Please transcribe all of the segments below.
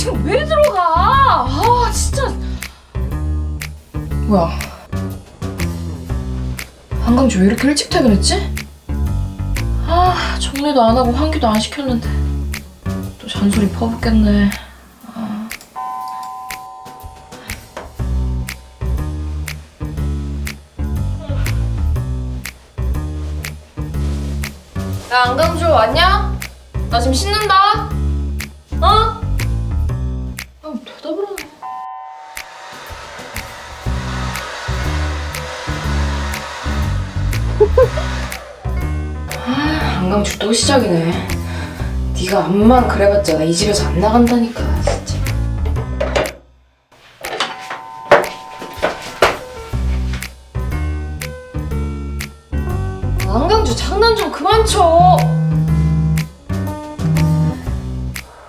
지금 왜 들어가? 아 진짜. 뭐야? 한강주 왜 이렇게 일찍 퇴근했지? 아 정리도 안 하고 환기도 안 시켰는데 또 잔소리 퍼붓겠네. 아. 야 안강주 왔냐? 나 지금 씻는다. 아, 안강주 또 시작이네. 네가 암만 그래봤자 나 이 집에서 안 나간다니까 진짜. 안강주 장난 좀 그만 쳐.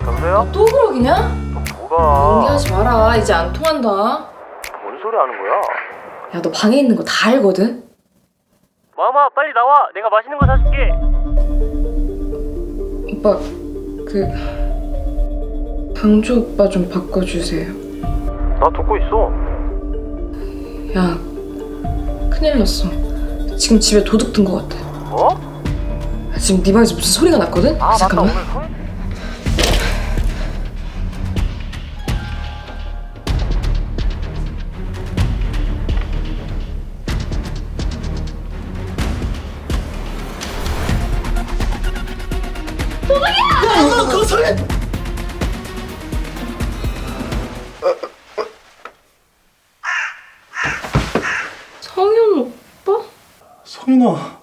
여보세요? 또 그러기냐? 뭐가? 연기하지 마라. 이제 안 통한다. 뭔 소리 하는 거야? 야, 너 방에 있는 거 다 알거든? 마마 빨리 나와. 내가 맛있는 거 사줄게. 오빠, 그 강주 오빠 좀 바꿔주세요. 나 듣고 있어. 야, 큰일 났어. 지금 집에 도둑 든 거 같아. 뭐? 지금 네 방에서 무슨 소리가 났거든? 아 맞다 잠깐만. 오늘 설? 성현 오빠? 성인아